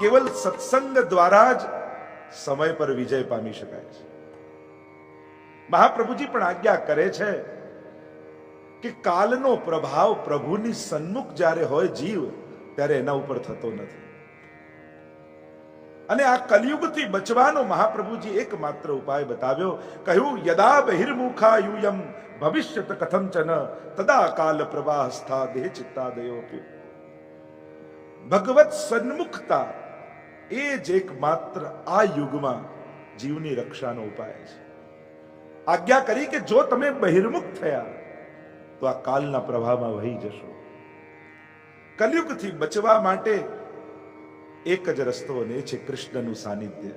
કેવલ સત્સંગ દ્વારા જ સમય પર વિજય પામી શકાય છે. મહાપ્રભુજી પણ આજ્ઞા કરે છે કે કાલનો પ્રભાવ પ્રભુની સન્મુખ જ્યારે હોય જીવ, ત્યારે એના ઉપર થતો નથી. અને આ કલયુગથી બચવાનો મહાપ્રભુજી એકમાત્ર ઉપાય બતાવ્યો. કહ્યું, યદા બહિર્મુખા યુયમ કથમ ચન તદા કાલ પ્રવાહસ્થા દેહ ચિત્તાદયો ભગવત સન્મુખતા એ જ એકમાત્ર આ યુગમાં જીવની રક્ષાનો ઉપાય છે. આજ્ઞા કરી કે જો તમે બહિર્મુખ થયા, તો આ કાલના પ્રભાવમાં વહી જશો. કલયુગથી બચવા માટે એક જ રસ્તો અને છે કૃષ્ણનું સાનિધ્ય.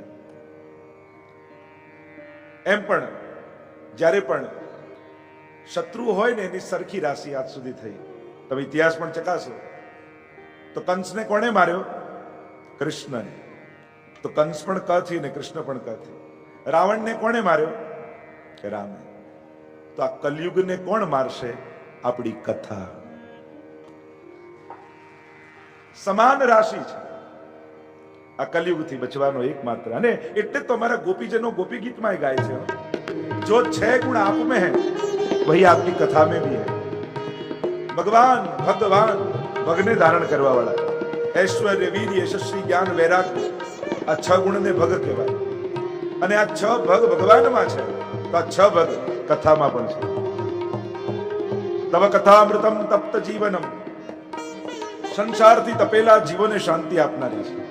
એમ પણ જ્યારે પણ શત્રુ હોય ને એની સરખી રાશિ આજ સુધી થઈ. તમે ઇતિહાસ પણ ચકાસો. તો કંસને કોણે માર્યો? કૃષ્ણને. તો કંસ પણ કથી ને કૃષ્ણ પણ કથી રાવણને કોણે માર્યો? રામે. તો આ કલયુગને કોણ મારશે? આપણી કથા. સમાન રાશિ છે. આ કલયુગથી બચવાનો એકમાત્ર. અને એટલે તો મારા ગોપીજનો ગોપી ગીતમાં ગાય છે જો છે ગુણ આપ મે હે, વહી આપની કથા મે ભી હે. ભગવાન ભગવાન, ભગને ધારણ કરવા વાળા. ઐશ્વર્ય વીર યશસ્વી જ્ઞાન વૈરાગ આ છ ગુણને ભગ કહેવાય. અને આ છ ભગ ભગવાનમાં છે. તો આ છ ભગ કથામાં પણ છે. તવ કથામૃતમ તપ્ત જીવનમ. સંસારથી તપેલા જીવોને શાંતિ આપનારી છે.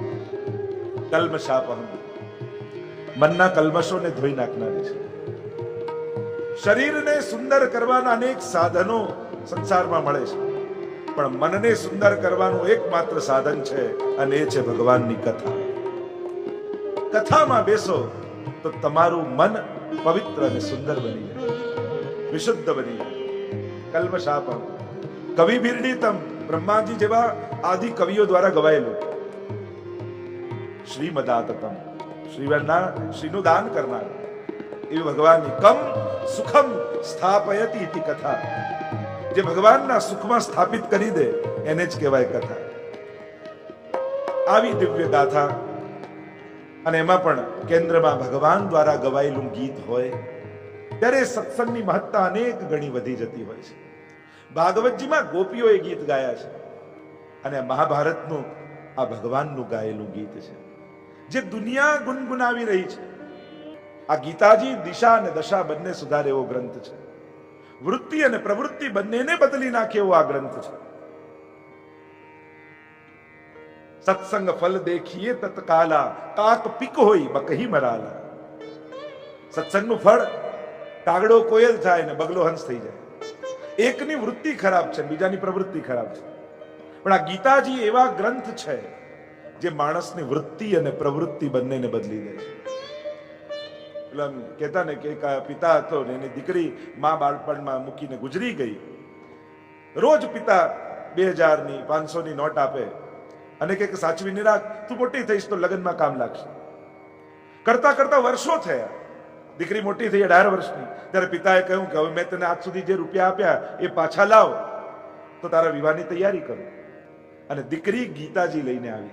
કલ્મશાપ મનના કલ્મશોને ધોઈ નાખનારી છે. શરીરને સુંદર કરવાના અનેક સાધનો સંસારમાં મળે છે. પણ મનને સુંદર કરવાનું એકમાત્ર સાધન છે અને એ છે ભગવાનની કથા. કથામાં બેસો તો તમારું મન પવિત્ર અને સુંદર બની જાય. વિશુદ્ધ બની જાય. કલ્મશાપમ. કવિ બિરડીતમ. બ્રહ્માજી જેવા આદિ કવિઓ દ્વારા ગવાયેલું. શ્રીમદાતતમ. શ્રીવરના શ્રીનું દાન કરનાર. એવી ભગવાનની કમ સુખમ સ્થાપયતી કથા. જે ભગવાનના સુખમાં સ્થાપિત કરી દે, એને જ કહેવાય કથા. આવી દિવ્ય ગાથા અને એમાં પણ કેન્દ્રમાં ભગવાન દ્વારા ગવાયેલું ગીત હોય, ત્યારે સત્સંગની મહત્તા અનેક ગણી વધી જતી હોય છે. ભાગવતજીમાં ગોપીઓએ ગીત ગાયા છે અને મહાભારતનું આ ભગવાનનું ગાયેલું ગીત છે. જે દુનિયા ગુનગુનાવી રહી છે. આ ગીતાજી દિશા અને દશા બંને સુધારે એવો ગ્રંથ છે. વૃત્તિ અને પ્રવૃત્તિ બંનેને બદલી નાખે એવો આ ગ્રંથ છે. સત્સંગ ફલ દેખીએ તત્કાલા, કાક પીક હોય બકહી મરાલા. સત્સંગનું ફળ કાગડો કોયલ થાય ને બગલો હંસ થઈ જાય. એકની વૃત્તિ ખરાબ છે, બીજાની પ્રવૃત્તિ ખરાબ છે. પણ આ ગીતાજી એવા ગ્રંથ છે જે માણસની વૃત્તિ અને પ્રવૃત્તિ બંનેને બદલી દે છે. એટલે આમ કહેતા ને કે એક પિતા હતો ને એની દીકરી મા બાળપણમાં મૂકીને ગુજરી ગઈ. રોજ પિતા બે હજારની પાંચસોની નોટ આપે અને કે સાચવીને રાખ, તું મોટી થઈશ તો લગ્નમાં કામ લાગશે. કરતા કરતા વર્ષો થયા. દીકરી મોટી થઈ અઢાર વર્ષની. ત્યારે પિતાએ કહ્યું કે, હવે મેં તને આજ સુધી જે રૂપિયા આપ્યા એ પાછા લાવ. તો તારા વિવાહની તૈયારી કરું. અને દીકરી ગીતાજી લઈને આવી.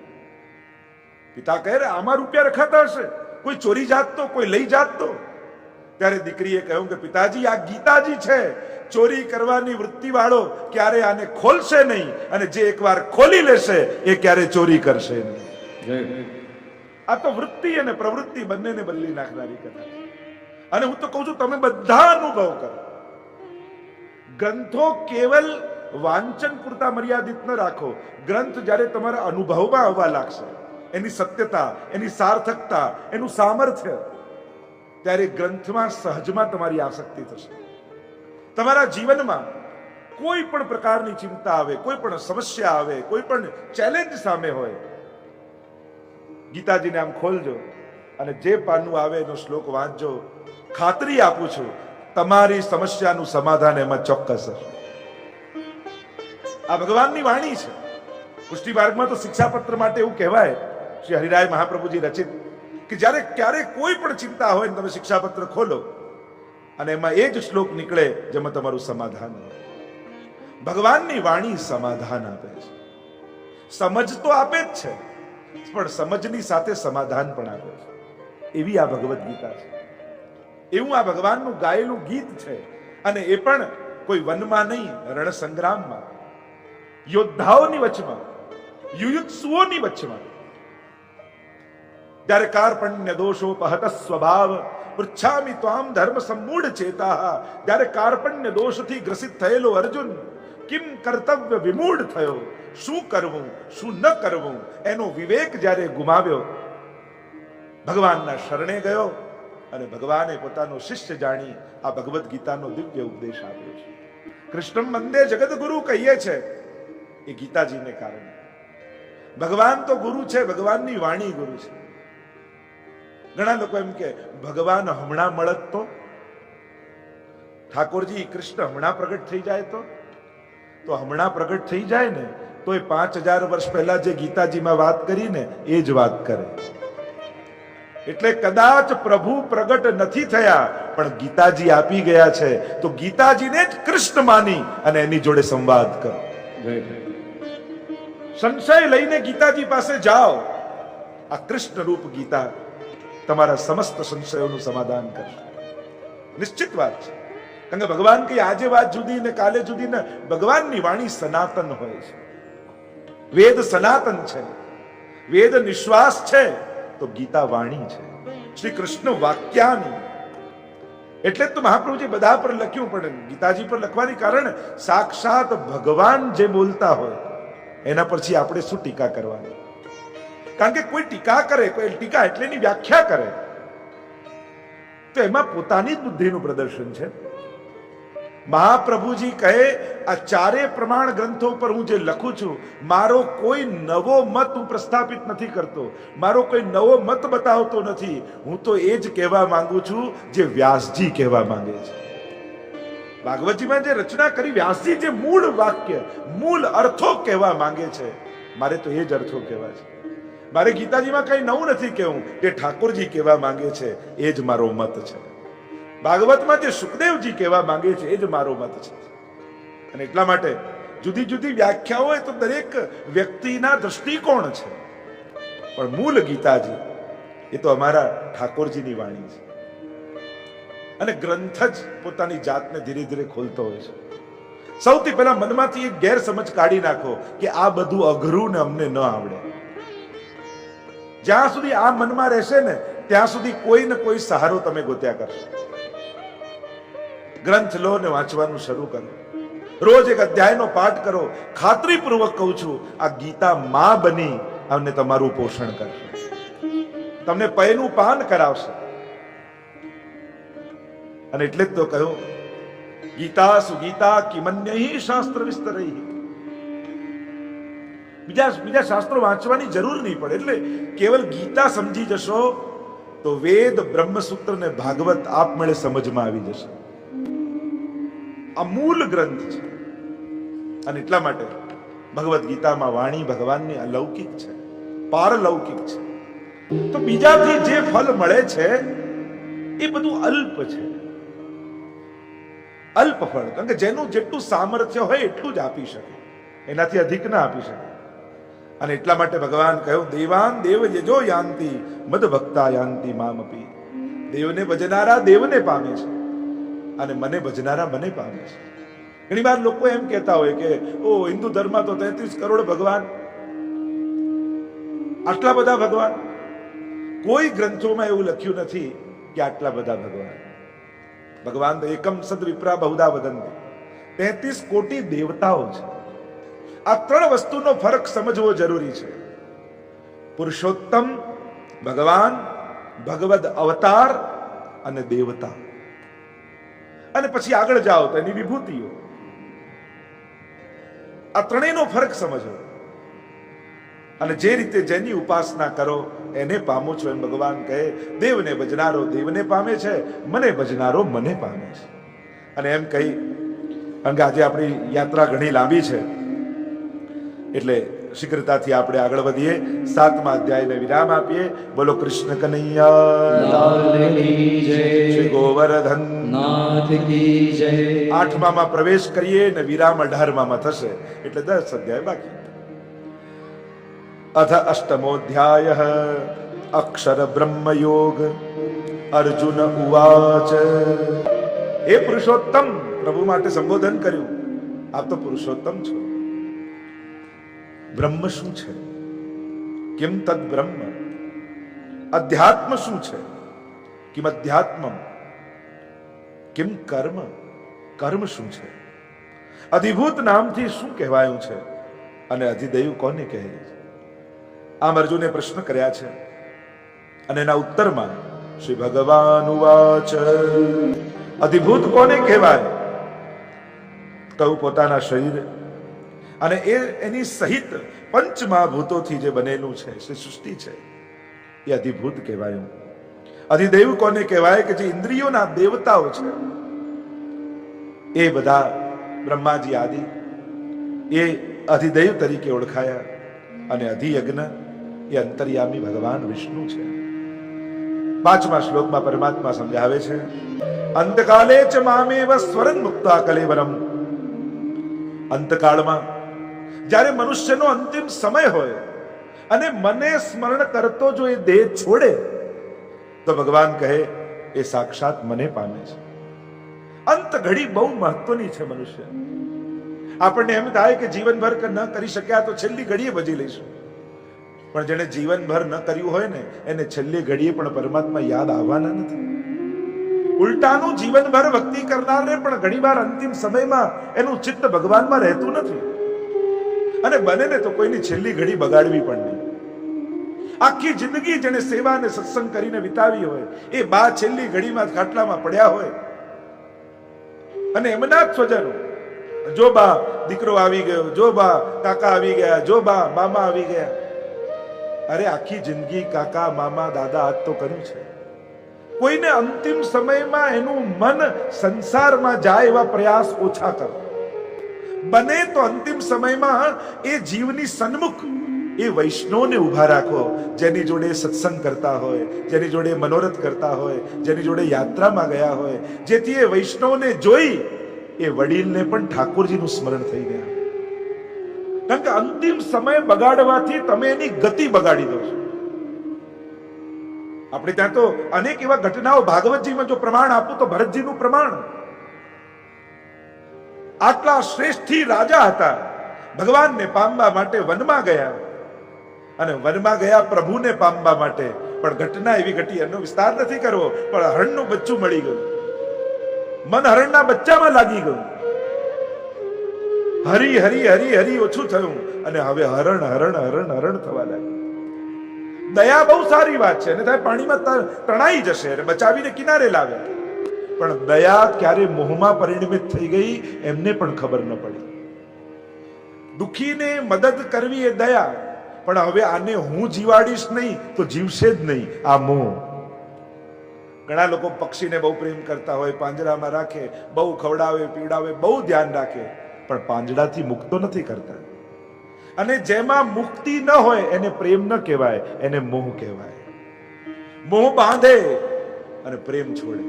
પિતા કહે, રે, આમાં રૂપિયા રખાતા હશે. કોઈ ચોરી જાત તો કોઈ લઈ જાત તો? ત્યારે દીકરીએ કહ્યું કે પિતાજી આ ગીતાજી છે. ચોરી કરવાની વૃત્તિ વાળો ક્યારે આને ખોલશે નહીં અને જે એકવાર ખોલી લેશે એ ક્યારે ચોરી કરશે નહીં. આ તો વૃત્તિ અને પ્રવૃત્તિ બંનેને બદલી નાખનારી કથા અને હું તો કહું છું તમે બધા અનુભવ કરો. ગ્રંથો કેવલ વાંચન પૂરતા મર્યાદિત ન રાખો. ગ્રંથ જ્યારે તમારા અનુભવમાં આવવા લાગશે એની સત્યતા, એની સાર્થકતા, એનું સામર્થ્ય, ત્યારે ગ્રંથમાં સહજમાં તમારી આસક્તિ થશે. તમારા જીવનમાં કોઈ પણ પ્રકારની ચિંતા આવે, કોઈ પણ સમસ્યા આવે, કોઈ પણ ચેલેન્જ સામે હોય, ગીતાજીને આમ ખોલજો અને જે પાનું આવે એનો શ્લોક વાંચજો. ખાતરી આપું છું, તમારી સમસ્યાનું સમાધાન એમાં ચોક્કસ હશે. આ ભગવાનની વાણી છે. પુષ્ટિ માર્ગમાં તો શિક્ષાપત્ર માટે એવું કહેવાય શ્રી હરિરાય મહાપ્રભુજી રચિત, કે જ્યારે ક્યારે કોઈ પણ ચિંતા હોય ને તમે શિક્ષાપત્ર ખોલો, અને એમાં એ જ શ્લોક નીકળે જેમાં તમારું સમાધાન ભગવાનની વાણી સમાધાન આપે છે. સમજ તો આપે જ છે, પણ સમજની સાથે સમાધાન પણ આપે છે. એવી આ ભગવદ્ ગીતા છે. એવું આ ભગવાનનું ગાયેલું ગીત છે, અને એ પણ કોઈ વનમાં નહીં રણ સંગ્રામમાં યોદ્ધાઓની વચમાં, યુયુત્સુઓની વચમાં. જ્યારે કાર્પણ્ય દોષો સ્વભાવ પૃચ્છામિ ત્વામ ધર્મ સંમૂઢ ચેતા જ્યારે કાર્પણ્ય દોષથી ગ્રસિત થયેલો અર્જુન કિમ કર્તવ્ય વિમૂઢ થયો શું કરવું શું ન કરવું એનો વિવેક જ્યારે ગુમાવ્યો ભગવાનના શરણે ગયો અને ભગવાને પોતાનો શિષ્ય જાણી આ ભગવદ્ ગીતાનો દિવ્ય ઉપદેશ આપ્યો છે કૃષ્ણ વંદે જગદગુરુ કહીએ છે એ ગીતાજીને કારણે ભગવાન તો ગુરુ છે ભગવાનની વાણી ગુરુ છે ઘણા લોકો એમ કે ભગવાન હમણાં મળત તો? ઠાકોરજી કૃષ્ણ હમણાં પ્રગટ થઈ જાય તો? તો હમણાં પ્રગટ થઈ જાય ને તો એ પાંચ હજાર વર્ષ પહેલા જે ગીતાજીમાં વાત કરી ને એ જ વાત કરે. એટલે કદાચ પ્રભુ પ્રગટ નથી થયા પણ ગીતાજી આપી ગયા છે તો ગીતાજીને જ કૃષ્ણ માની અને એની જોડે સંવાદ કરો. સંશય લઈને ગીતાજી પાસે જાઓ. આ કૃષ્ણ રૂપ ગીતા તમારા સમસ્ત સંશયોનું સમાધાન કરશે. નિશ્ચિત વાત છે. કારણ કે ભગવાન કઈ આજે વાત જુદી ને કાલે જુદી ને ભગવાનની વાણી સનાતન હોય છે. વેદ સનાતન છે. વેદ નિશ્વાસ છે. તો ગીતા વાણી છે. શ્રી કૃષ્ણ વાક્યાની. એટલે જ તો મહાપ્રભુજી બધા પર લખ્યું પણ ગીતાજી પર લખવાની કારણ સાક્ષાત ભગવાન જે બોલતા હોય, એના પછી આપણે શું ટીકા કરવાની? કારણ કે કોઈ ટીકા કરે, કોઈ ટીકા એટલેની વ્યાખ્યા કરે, તો એમાં પોતાની જ બુદ્ધિનું પ્રદર્શન છે. મહાપ્રભુજી કહે, આ ચારે પ્રમાણ ગ્રંથો પર હું જે લખું છું, મારો કોઈ નવો મત હું પ્રસ્થાપિત નથી કરતો. મારો કોઈ નવો મત બતાવતો નથી. હું તો એ જ કહેવા માંગુ છું જે વ્યાસજી કહેવા માંગે છે. ભાગવતજીમાં જે રચના કરી, વ્યાસજી જે મૂળ વાક્ય, મૂળ અર્થો કહેવા માંગે છે, મારે તો એ જ અર્થો કહેવા છે. મારે ગીતાજીમાં કઈ નવું નથી કહેવું. જે ઠાકોરજી કહેવા માંગે છે, એ જ મારો મત છે. ભાગવતમાં જે સુખદેવજી કહેવા માંગે છે, એ જ મારો મત છે. અને એટલા માટે જુદી જુદી વ્યાખ્યાઓ હોય તો દરેક વ્યક્તિના દ્રષ્ટિકોણ છે. પણ મૂળ ગીતાજી, એ તો અમારા ઠાકોરજીની વાણી છે. અને ગ્રંથ જ પોતાની જાતને ધીરે ધીરે ખોલતો હોય છે. સૌથી પહેલા મનમાંથી એક ગેરસમજ કાઢી નાખો કે આ બધું અઘરું ને અમને ન આવડે. જ્યાં સુધી આ મનમાં રહેશે ને, ત્યાં સુધી કોઈ ને કોઈ સહારો તમે ગોત્યા કરશો. ગ્રંથ લો ને વાંચવાનું શરૂ કરો. રોજ એક અધ્યાયનો પાઠ કરો. ખાતરીપૂર્વક કહું છું, આ ગીતા માં બની, અને તમારું પોષણ કરશે. તમને પૈનું પાન કરાવશે. અને એટલે જ તો કહ્યું, ગીતા સુગીતા કિમન્ય શાસ્ત્ર વિસ્તરઈ બીજા બીજા શાસ્ત્રો વાંચવાની જરૂર નહીં પડે. એટલે કેવલ ગીતા સમજી જશો તો વેદ, બ્રહ્મસૂત્ર ને ભાગવત આપમેળે સમજમાં આવી જશે. મૂળ ગ્રંથ છે. અને એટલા માટે ભગવદ્ ગીતામાં વાણી ભગવાનની અલૌકિક છે. પારલૌકિક છે. તો બીજાથી જે ફલ મળે છે, એ બધું અલ્પ છે. અલ્પ ફળ. કારણ કે જેનું જેટલું સામર્થ્ય હોય એટલું જ આપી શકે. એનાથી અધિક ના આપી શકે. અને એટલા માટે ભગવાન કહ્યું, દેવાન દેવ યજો યાંતિ, મદ ભક્તા યાંતિ મામપી. દેવને ભજનારા દેવને પામે છે. અને મને ભજનારા મને પામે છે. ઘણી વાર લોકો એમ કહેતા હોય કે, ઓ, હિન્દુ ધર્મ તો તેત્રીસ કરોડ ભગવાન. આટલા બધા ભગવાન? કોઈ ગ્રંથોમાં એવું લખ્યું નથી કે આટલા બધા ભગવાન. ભગવાન તો એકમ સદ વિપ્રા બહુદા વદંતી. તેત્રીસ કોટી દેવતાઓ છે. આ ત્રણ વસ્તુનો ફરક સમજવો જરૂરી છે. પુરુષોત્તમ, ભગવાન, ભગવદ અવતાર અને દેવતા. અને પછી આગળ જાઓ તો એની વિભૂતિઓ. આ ત્રણેયનો ફરક સમજો અને જે રીતે જેની ઉપાસના કરો, એને પામો છો એમ ભગવાન કહે, દેવને ભજનારો દેવને પામે છે, મને ભજનારો મને પામે છે. અને એમ કહી કારણ કે આજે આપણી યાત્રા ઘણી લાંબી છે એટલે શીઘ્રતાથી આપણે આગળ વધીએ. સાતમા અધ્યાયને વિરામ આપીએ. બોલો કૃષ્ણ કનૈયા. શ્રી ગોવર્ધન. આઠમામાં પ્રવેશ કરીએ ને વિરામ અઢારમામાં થશે. એટલે દસ અધ્યાય બાકી. અથ અષ્ટમોધ્યાય અક્ષર બ્રહ્મ યોગ અર્જુન ઉવાચ. હે પુરુષોત્તમ પ્રભુ માટે સંબોધન કર્યું. આપ તો પુરુષોત્તમ છો. બ્રહ્મ શું છે? કેમ તદ બ્રહ્મ? અધ્યાત્મ શું છે? કિમ અધ્યાત્મ કેમ કર્મ? કર્મ શું છે? અધિભૂત નામથી શું કહેવાયું છે? અને અધિદૈવ કોને કહે આમ અર્જુને પ્રશ્ન કર્યા છે. અને એના ઉત્તરમાં શ્રી ભગવાન ઉવાચ. અધિભૂત કોને કહેવાય? કહું પોતાના શરીર અને એ એની સહિત પંચમહાભૂતોથી જે બનેલું છે જે સૃષ્ટિ છે. એ અધિભૂત કહેવાયું. અધિદેવ કોને કહેવાય કે જે ઇન્દ્રિયોના દેવતાઓ છે? એ બધા બ્રહ્માજી આદિ. એ અધિદેવ તરીકે ઓળખાયા અને અધિયજ્ઞ, એ અંતર્યામી ભગવાન વિષ્ણુ છે. પાંચમા શ્લોકમાં પરમાત્મા સમજાવે છે, અંતકાલે ચ મામેવ સ્વરન મુક્તા કલેવરમ. અંતકાળમાં જ્યારે મનુષ્યનો અંતિમ સમય હોય અને મને સ્મરણ કરતો જો એ દેહ છોડે, તો ભગવાન કહે, એ સાક્ષાત મને પામે છે. અંત ઘડી બહુ મહત્વની છે મનુષ્ય. આપણને એમ થાય કે જીવનભર ન કરી શક્યા તો છેલ્લી ઘડીએ ભજી લઈશું. પણ જેને જીવનભર ન કર્યું હોય ને, એને છેલ્લી ઘડીએ પણ પરમાત્મા યાદ આવવાના નથી. ઉલટાનું જીવનભર ભક્તિ કરનારને પણ ઘણીવાર અંતિમ સમયમાં એનું ચિત્ત ભગવાનમાં રહેતું નથી. અને બને ને તો કોઈની છેલ્લી ઘડી બગાડવી પણ નહીં. આખી જિંદગી જેને સેવા અને સત્સંગ કરીને વિતાવી હોય. એ બા છેલ્લી ઘડીમાં ખાટલામાં પડ્યા હોય. અને એમના જ સ્વજનો, જો બા, દીકરો આવી ગયો, જો બા, કાકા આવી ગયા, જો બા, મામા આવી ગયા. અરે આખી જિંદગી કાકા, મામા, દાદા આજ તો કર્યું છે. કોઈને અંતિમ સમયમાં એનું મન સંસારમાં જાય એવા પ્રયાસ ઓછા કરો. બને તો અંતિમ સમયમાં એ જીવની સન્મુખ એ વૈષ્ણવને ઊભા રાખો. જેની જોડે સત્સંગ કરતા હોય, જેની જોડે મનોરથ કરતા હોય, જેની જોડે યાત્રામાં ગયા હોય, જેથી એ વૈષ્ણવને જોઈ એ વડીલને પણ ઠાકોરજીનું સ્મરણ થઈ ગયા. કારણ કે અંતિમ સમય બગાડવાથી તમે એની ગતિ બગાડી દો છો. આપણે ત્યાં તો અનેક એવા ઘટનાઓ ભાગવતજીમાં જો પ્રમાણ આપું તો ભરતજીનું પ્રમાણ આટલા શ્રેષ્ઠી રાજા હતા. ભગવાનને પામવા માટે વનમાં ગયા. અને વનમાં ગયા પ્રભુને પામવા માટે. પણ ઘટના એવી ઘટી, એનો વિસ્તાર નથી કરવો, પણ હરણનું બચ્ચું મળી ગયું. મન હરણના બચ્ચામાં લાગી ગયું. હરી હરી હરી હરી ઓછું થયું. અને હવે હરણ હરણ હરણ હરણ થવા લાગ્યું. દયા બહુ સારી વાત છે. અને ત્યાં પાણીમાં તણાઈ જશે અને બચાવીને કિનારે લાવે. પણ દયા ક્યારે મોહમાં પરિણમિત થઈ ગઈ એમને પણ ખબર ન પડી. દુખીને મદદ કરવી એ દયા, પણ હવે આને હું જીવાડીશ નહીં તો જીવશે જ નહીં આ મોહ. ઘણા લોકો પક્ષીને બહુ પ્રેમ કરતા હોય, પાંજરામાં રાખે, બહુ ખવડાવે, પીવડાવે, બહુ ધ્યાન રાખે, પણ પાંજરાથી મુક્તો નથી કરતા. અને જેમાં મુક્તિ ન હોય એને પ્રેમ ન કહેવાય, એને મોહ કહેવાય. મોહ બાંધે અને પ્રેમ છોડે.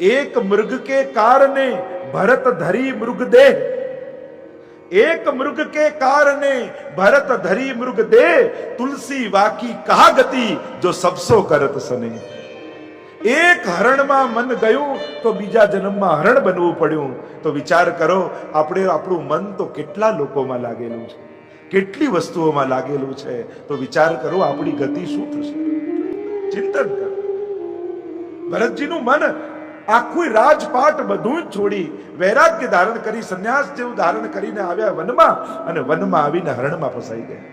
એક મૃગ કે કારણે ભરત ધરી મૃગ દે. એક મૃગ કે કારણે ભરત ધરી મૃગ દે. તુલસી વાકી કહા ગતિ જો સબસો કરત સને. એક હરણમાં મન ગયું તો બીજા જન્મમાં હરણ બનવું પડ્યું. તો વિચાર કરો, આપણે આપણું મન તો કેટલા લોકોમાં લાગેલું છે? કેટલી વસ્તુઓમાં લાગેલું છે? તો વિચાર કરો, આપણી ગતિ શું થશે? ચિંતન કરો. ભરતજીનું મન આખું રાજપાટ બધું જ છોડી વૈરાગ્ય ધારણ કરી, સંન્યાસ જેવું ધારણ કરીને આવ્યા વનમાં અને વનમાં આવીને હરણમાં ફસાઈ ગયા.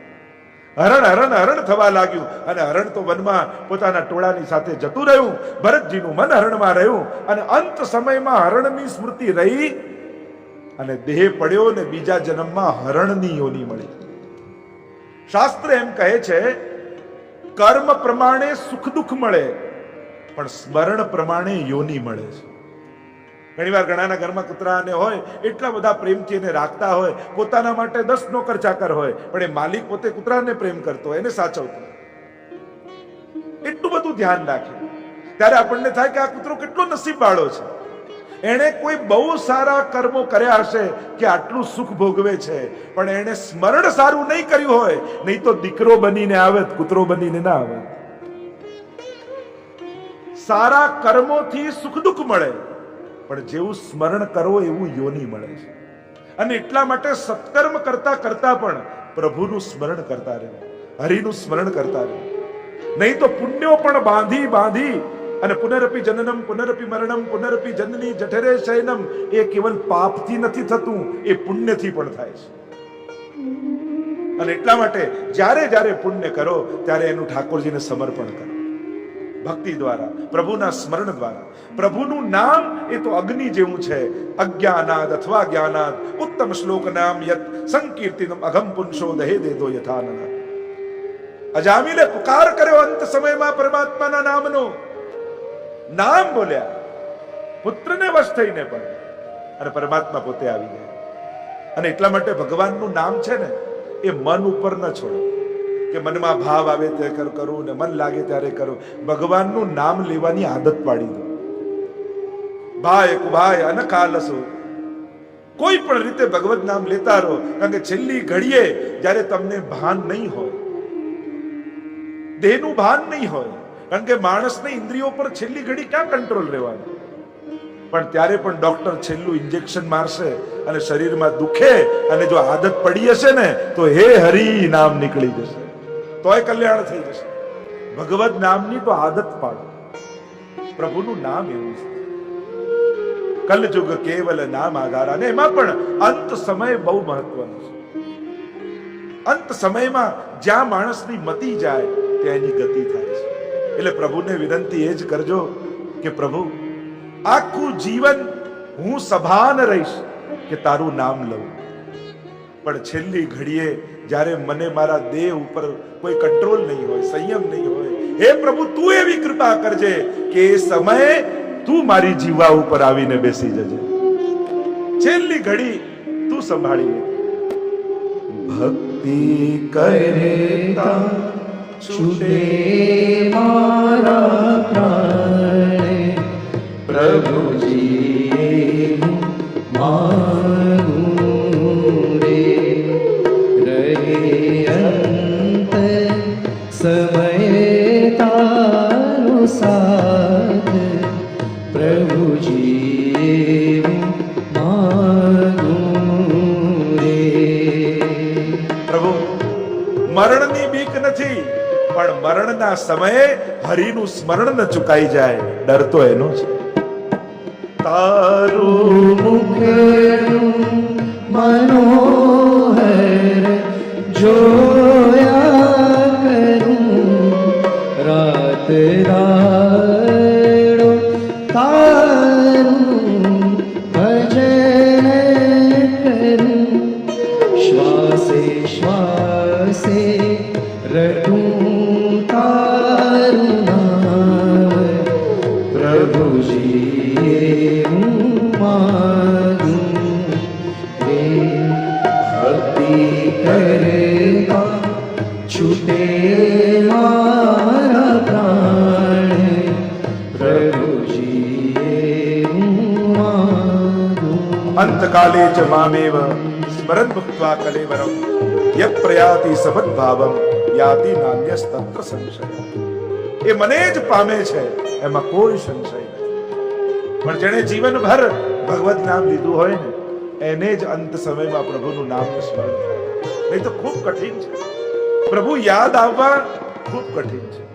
હરણ હરણ હરણ થવા લાગ્યું અને હરણ તો વનમાં પોતાના ટોળાની સાથે જતું રહ્યું, ભરતજીનું મન હરણમાં રહ્યું અને અંત સમયમાં હરણની સ્મૃતિ રહી અને દેહ પડ્યો ને બીજા જન્મમાં હરણની યોની મળી. શાસ્ત્ર એમ કહે છે, કર્મ પ્રમાણે સુખ દુઃખ મળે પણ સ્મરણ પ્રમાણે યોની મળે છે. ઘણીવાર ઘણાના ઘરમાં કૂતરાને હોય, એટલા બધા પ્રેમથી એને રાખતા હોય, પોતાના માટે દસ નોકર ચાકર હોય, પણ એ માલિક પોતે કૂતરાને પ્રેમ કરતો એને સાચવતો એટલું બધું ધ્યાન રાખે. ત્યારે આપણને થાય કે આ કૂતરો કેટલો નસીબ વાળો છે. એણે કોઈ બહુ સારા કર્મો કર્યા હશે કે આટલું સુખ ભોગવે છે, પણ એણે સ્મરણ સારું નહીં કર્યું હોય, નહીં તો દીકરો બનીને આવે, કૂતરો બનીને ના આવે. સારા કર્મોથી સુખ દુઃખ મળે. પણ જેવું સ્મરણ કરો એવું યોની મળે છે. અને એટલા માટે સત્કર્મ કરતા કરતા પણ પ્રભુનું સ્મરણ કરતા રહેવું હરિનું સ્મરણ કરતા રહેવું નહીં તો પુણ્યો પણ બાંધી બાંધી અને પુનરપી જનનમ, પુનરપી મરણમ, પુનરપી જનની જઠરે શયનમ, એ કેવલ પાપથી નથી થતું, એ પુણ્યથી પણ થાય છે. અને એટલા માટે જ્યારે જ્યારે પુણ્ય કરો, ત્યારે એનું ઠાકોરજીને સમર્પણ કરો. ભક્તિ દ્વારા, પ્રભુના સ્મરણ દ્વારા. પ્રભુનું નામ એ તો અગ્નિ જેવું છે. અજ્ઞાનાદ અથવા જ્ઞાનાદ, ઉત્તમ શ્લોક નામ યત, સંકીર્તિનમ અઘમ પુંશો દહે દેદો યથાનન. અજામીને પુકાર કર્યો અંત સમયમાં પરમાત્માના નામનો. નામ બોલ્યા. પુત્રને વશ થઈને પણ. અને પરમાત્મા પોતે આવી ગયા. અને એટલા માટે ભગવાનનું નામ છે ને, એ મન ઉપર ન છોડો. કે મનમાં ભાવ આવે તે કર કરું ને મન લાગે ત્યારે કરું. ભગવાનનું નામ લેવાની આદત પાડી દો. ભાઈ કુભાઈ અનકાલસો કોઈ પણ રીતે ભગવત નામ લેતા રહો. કારણ કે છેલ્લી ઘડીએ જ્યારે તમને ભાન નહીં હોય, દેહનું ભાન નહીં હોય, કારણ કે માણસને ઇન્દ્રિયો પર છેલ્લી ઘડી ક્યાં કંટ્રોલ રહેવાનો? પણ ત્યારે પણ ડોક્ટર છેલ્લું ઇન્જેક્શન મારશે અને શરીરમાં દુખે અને જો આદત પડી હશે ને, તો હે હરી નામ નીકળી જશે. તોય કલ્યાણ થઈ જશે. ભગવત નામની તો આદત પાડો. પ્રભુનું નામ એવું છે. કલયુગ કેવલ નામ આધાર અને એમાં પણ અંત સમય બહુ મહત્વનો છે. અંત સમયમાં જ્યાં માણસની મતી જાય ત્યાં એની ગતિ થાય છે. એટલે પ્રભુને વિનંતી એ જ કરજો કે પ્રભુ, આખું જીવન હું સભાન રહીશ કે તારું નામ લઉં. પણ છેલ્લી ઘડીએ જ્યારે મને મારા દેહ ઉપર કોઈ કંટ્રોલ નહીં હોય, સંયમ નહીં હોય, હે પ્રભુ, તું એવી કૃપા કરજે કે એ સમયે તું મારી જીવા ઉપર આવીને બેસી જજે. છેલ્લી ઘડી તું સંભાળી ભક્તિ કરતા છૂટે મારા. મરણના સમયે હરિનું સ્મરણ ન ચુકાઈ જાય ડર તો એનો છે. તારું મનોહર જોયા ભક્તિ કરતા છૂટે મારા પ્રાણ પ્રભુજી હું માગું અંતકાલે ચ મામેવ સ્મરન ભક્ત્વા કલેવરમ યત પ્રયાતિ સબદ્ભાવમ યાતિ નાન્યસ્તત્ર સંશય એ મને જ પામે છે એમાં કોઈ સંશય નથી પણ જેણે જીવનભર ભગવત નામ લીધું હોય ને એને જ અંત સમયમાં પ્રભુનું નામ સ્મરણ નહીં તો ખૂબ કઠિન છે. પ્રભુ યાદ આવવા ખૂબ કઠિન છે.